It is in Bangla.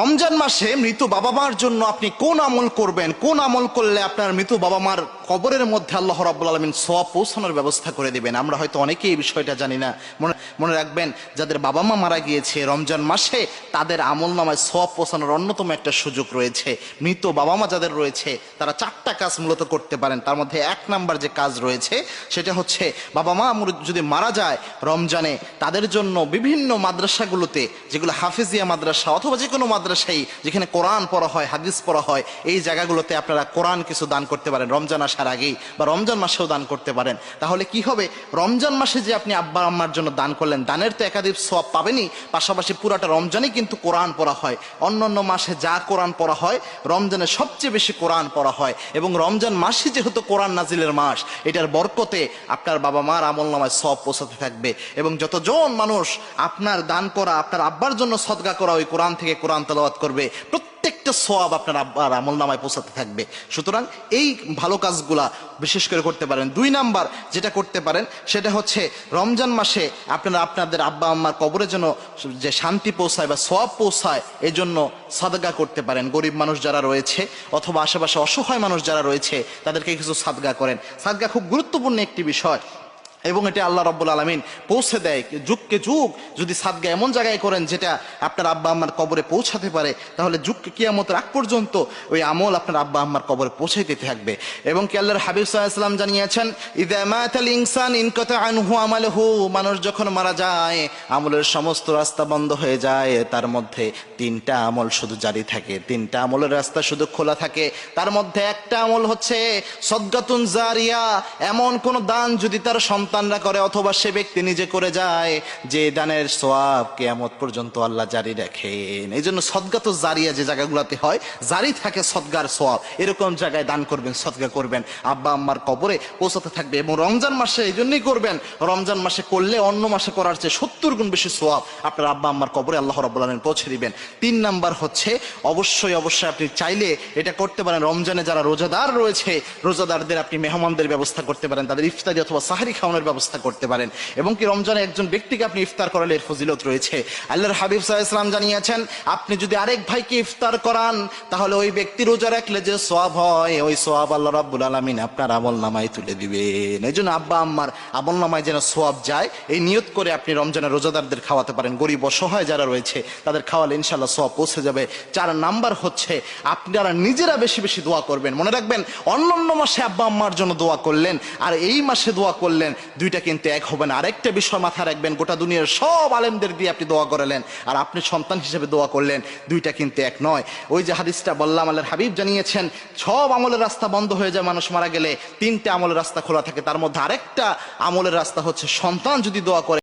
রমজান মাসে মৃত বাবা মার জন্য আপনি কোন আমল করবেন? কোন আমল করলে আপনার মৃত বাবা মার কবরের মধ্যে আল্লাহ রাব্বুল আলমিন সোয়াব পৌঁছানোর ব্যবস্থা করে দিবেন? আমরা হয়তো অনেকেই এই বিষয়টা জানি না। মনে মনে রাখবেন, যাদের বাবা মা মারা গিয়েছে, রমজান মাসে তাদের আমল নামায় সোয়াব পৌঁছানোর অন্যতম একটা সুযোগ রয়েছে। মৃত বাবা মা যাদের রয়েছে, তারা চারটা কাজ মূলত করতে পারেন। তার মধ্যে এক নাম্বার যে কাজ রয়েছে, সেটা হচ্ছে বাবা মা যদি মারা যায় রমজানে, তাদের জন্য বিভিন্ন মাদ্রাসাগুলোতে, যেগুলো হাফিজিয়া মাদ্রাসা অথবা যে কোনো মাদ্রাসাই যেখানে কোরআন পড়া হয়, হাদিস পড়া হয়, এই জায়গাগুলোতে আপনারা কোরআন কিছু দান করতে পারেন, রমজান আসার আগেই বা রমজান মাসেও দান করতে পারেন। তাহলে কি হবে? রমজান মাসে যে আপনি আব্বা আম্মার জন্য দান করলেন, দানের তো একাধিক সব পাবেনই, পাশাপাশি পুরাটা রমজানে কিন্তু কোরআন পড়া হয়। অন্য অন্য মাসে যা কোরআন পড়া হয়, রমজানে সবচেয়ে বেশি কোরআন পড়া হয়। এবং রমজান মাসে যেহেতু কোরআন নাজিলের মাস, এটার বরকতে আপনার বাবা মার আমল নামায় সব পৌঁছাতে থাকবে। এবং যতজন মানুষ আপনার দান করা, আপনার আব্বার জন্য সদগা করা ওই কোরআন থেকে কোরআন তেলাওয়াত করবে, প্রত্যেকটা সব আপনার আব্বার আমল নামায় পৌঁছাতে থাকবে। সুতরাং এই ভালো কাজগুলা বিশেষ করে করতে পারেন। দুই নাম্বার যেটা করতে পারেন, সেটা হচ্ছে রমজান মাসে আপনারা, আপনাদের আব্বা আম্মার কবরের জন্য যে শান্তি পৌঁছায় বা সব পৌঁছায় এই জন্য সাদগা করতে পারেন। গরিব মানুষ যারা রয়েছে অথবা আশেপাশে অসহায় মানুষ যারা রয়েছে, তাদেরকে কিছু সাদগা করেন। সাদগা খুব গুরুত্বপূর্ণ একটি বিষয়। এবং এটা আল্লাহ রব্বুল আলমিন পৌঁছে দেয়, যুগকে যুগ। যদি সাদগা এমন জায়গায় করেন যেটা আপনার আব্বা আম্মার কবরে পৌঁছাতে পারে, তাহলে যুগকে কিয়ামতের আগ পর্যন্ত ওই আমল আপনার আব্বা আম্মার কবরে পৌঁছাইতে থাকবে। এবং কি আল্লাহর হাবিব সাল্লাম জানিয়েছেন ইনসান ইনকতা আনহু আমালহু মানুষ যখন মারা যায়, আমলের সমস্ত রাস্তা বন্ধ হয়ে যায়, তার মধ্যে তিনটা আমল শুধু জারি থাকে। তিনটা আমলের রাস্তা শুধু খোলা থাকে। তার মধ্যে একটা আমল হচ্ছে সদ্গাতুন জারিয়া। এমন কোন দান যদি তার সন্তানরা করে অথবা সে ব্যক্তি নিজে করে যায়, যে দানের সোয়াব কেয়ামত পর্যন্ত আল্লাহ জারি রাখেন। এই জন্য সদ্গাত জারিয়া যে জায়গাগুলোতে হয়, জারি থাকে সদ্গার সোয়াব এরকম জায়গায় দান করবেন, সদ্গা করবেন। আব্বা আম্মার কবরে পৌঁছাতে থাকবে এবং রমজান মাসে এই জন্যই করবেন, রমজান মাসে করলে অন্য মাসে করার চেয়ে সত্তর গুণ বেশি সোয়াব আপনার আব্বা আম্মার কবরে আল্লাহ রব্বুল পৌঁছে দিবেন। তিন নাম্বার হচ্ছে, অবশ্যই অবশ্যই আপনি চাইলে এটা করতে পারেন, রমজানে যারা রোজাদার রয়েছে, রোজাদারদের আপনি মেহমানদের ব্যবস্থা করতে পারেন, তাদের ইফতারি অথবা সাহারি খাওয়ানোর ব্যবস্থা করতে পারেন। এবং কি রমজানে একজন ব্যক্তিকে আপনি ইফতার করালে এর ফজিলত রয়েছে। আল্লাহর হাবিব সাহা ইসলাম জানিয়েছেন, আপনি যদি আরেক ভাইকে ইফতার করান, তাহলে ওই ব্যক্তি রোজা রাখলে যে সোয়াব হয়, ওই সোয়াব আল্লাহ রাব্বুল আলমিন আপনার আমল নামায় তুলে দিবেন। এই জন্য আব্বা, আম্মার আমল নামায় যেন সোয়াব যায়, এই নিয়ত করে আপনি রমজানে রোজাদারদের খাওয়াতে পারেন। গরিব অসহায় যারা রয়েছে, তাদের খাওয়ালে ইনশাল্লাহ সোয়াব পৌঁছে যাবে। চার নাম্বার হচ্ছে, আপনারা নিজেরা বেশি বেশি দোয়া করবেন। মনে রাখবেন অন্য অন্য মাসে আব্বা, আম্মার জন্য দোয়া করলেন, আর এই মাসে দোয়া করলেন দুইটা কিন্তু এক হবে না আরেকটা বিষয় মাথায় রাখবেন, গোটা দুনিয়ার সব আলেমদের দিয়ে আপনি দোয়া করলেন, আর আপনি সন্তান হিসেবে দোয়া করলেন, দুইটা কিন্তু এক নয়। ওই যে হাদিসটা বললাম, আল্লাহর হাবিব জানিয়েছেন, সব আমলের রাস্তা বন্ধ হয়ে যায়, মানুষ মারা গেলে তিনটে আমলের রাস্তা খোলা থাকে, তার মধ্যে আরেকটা আমলের রাস্তা হচ্ছে সন্তান যদি দোয়া করে।